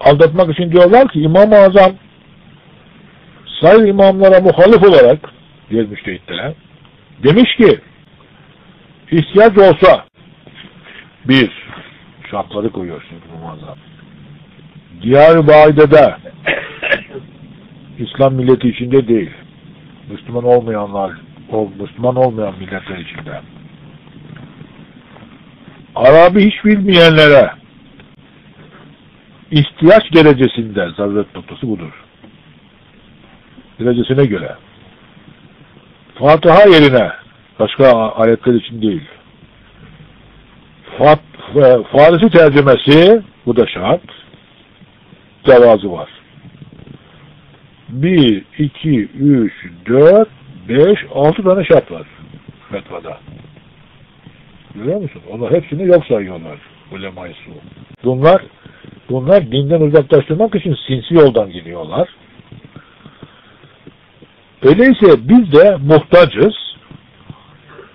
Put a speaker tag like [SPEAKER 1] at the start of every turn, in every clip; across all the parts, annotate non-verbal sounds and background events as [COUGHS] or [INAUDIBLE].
[SPEAKER 1] aldatmak için diyorlar ki İmam-ı Azam sayı imamlara muhalif olarak diğer müştehitlere demiş ki ihtiyaç olsa bir şartları koyuyor şimdi İmam-ı Azam. Diyar-ı Vaide'de İslam milleti içinde değil. Müslüman olmayanlar, Müslüman olmayan milletler içinde. Arabi hiç bilmeyenlere ihtiyaç derecesinde zaruret noktası budur. Derecesine göre. Fatiha yerine başka ayetler için değil. Fat, Farisi tercümesi bu da şart. Cevazı var. 1, 2, 3, 4, 5, 6 tane şart var fetvada. Görüyor musun? Onlar hepsini yok sayıyorlar ulema-i. Bunlar bunlar dinden uzaklaştırmak için sinsi yoldan gidiyorlar. Öyleyse biz de muhtacız.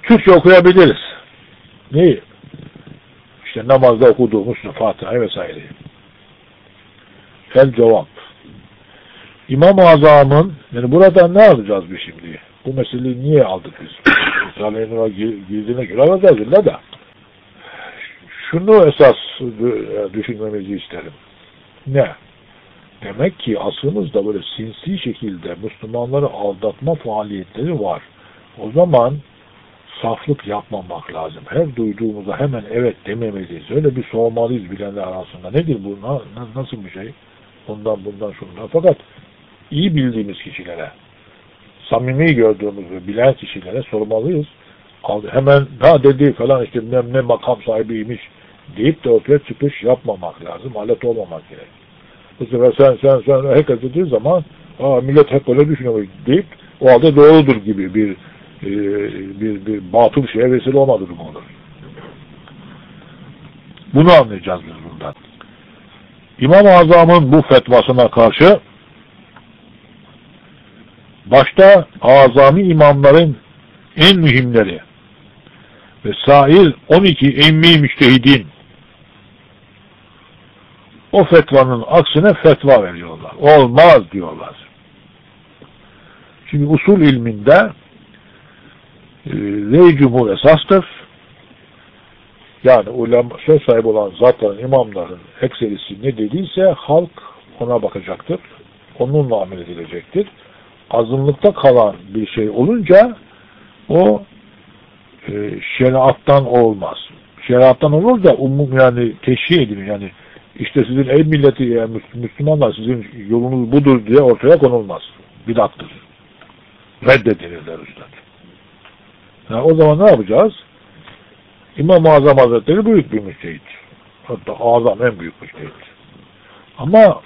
[SPEAKER 1] Türkçe okuyabiliriz. Neyi? İşte namazda okuduğumuz Fatiha vesaire. El cevap. İmam-ı Azam'ın yani burada ne alacağız biz şimdi? Bu meseleyi niye aldık biz? [COUGHS] Risale-i girdiğine göre alacağız illa da. Şunu esas düşünmemizi isterim. Ne? Demek ki asrımızda böyle sinsi şekilde Müslümanları aldatma faaliyetleri var. O zaman saflık yapmamak lazım. Her duyduğumuza hemen evet dememeliyiz. Öyle bir sormalıyız bilenler arasında. Nedir bu? Nasıl bir şey? Bundan bundan şundan. Fakat iyi bildiğimiz kişilere, samimi gördüğümüz ve bilen kişilere sormalıyız. Hemen ha dedi falan işte ne, ne makam sahibiymiş deyip de ortaya çıkış yapmamak lazım. Alet olmamak gerek. Bu sefer sen sen sen herkes dediği zaman Aa, millet hep böyle düşünüyor deyip o halde doğrudur gibi bir e, bir, bir batıl şeye vesile olma durumu olur. Bunu anlayacağız biz bundan. İmam-ı Azam'ın bu fetvasına karşı başta azami imamların en mühimleri ve sair 12 emmi müştehidin o fetvanın aksine fetva veriyorlar. Olmaz diyorlar. Şimdi usul ilminde e, rey cumhur esastır. Yani ulema, söz sahibi olan zatların, imamların ekserisi ne dediyse halk ona bakacaktır. Onunla amel edilecektir. Azınlıkta kalan bir şey olunca o e, şeriattan olmaz. Şeriattan olur da umum yani teşhir edilir. Yani işte sizin ey milleti yani Müslümanlar sizin yolunuz budur diye ortaya konulmaz. Bidattır. Reddedilirler üstad. Yani o zaman ne yapacağız? İmam-ı Azam Hazretleri büyük bir müştehit. Hatta azam en büyük müştehit. Ama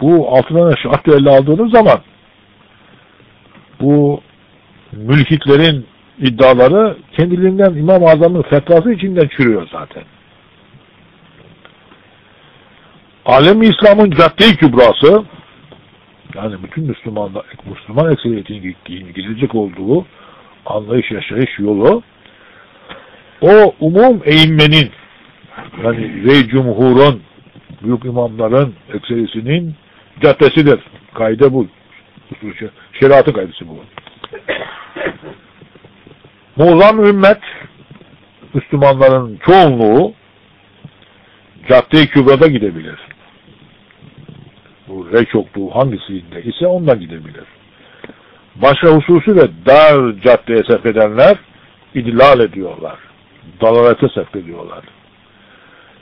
[SPEAKER 1] bu altından şart elle aldığınız zaman bu mülhitlerin iddiaları kendiliğinden İmam-ı Azam'ın fetvası içinden çürüyor zaten. Alem İslam'ın cadde kübrası yani bütün Müslümanlar, Müslüman ekseriyetinin gidecek olduğu anlayış, yaşayış yolu o umum eğinmenin yani Rey Cumhur'un büyük imamların ekserisinin caddesidir. Kaide bu. Şeriatın kaidesi bu. Muğzam ümmet Müslümanların çoğunluğu cadde-i kübrada gidebilir. Bu rey çokluğu hangisinde ise ondan gidebilir. Başka hususu ve dar caddeye sevk edenler idlal ediyorlar. Dalalete sevk ediyorlar.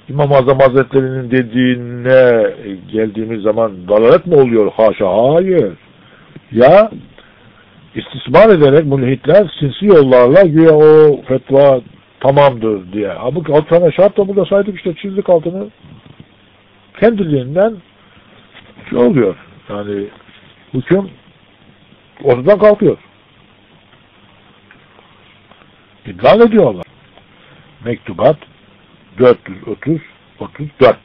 [SPEAKER 1] İmam Azam Hazretleri'nin dediğine geldiğimiz zaman dalalet mi oluyor? Haşa hayır. Ya istismar ederek mulhitler sinsi yollarla güya o fetva tamamdır diye. Ama alt tane şart da burada saydık işte çizdik altını. Kendiliğinden şey oluyor. Yani hüküm ortadan kalkıyor. İdlal ediyorlar. Mektubat 430 34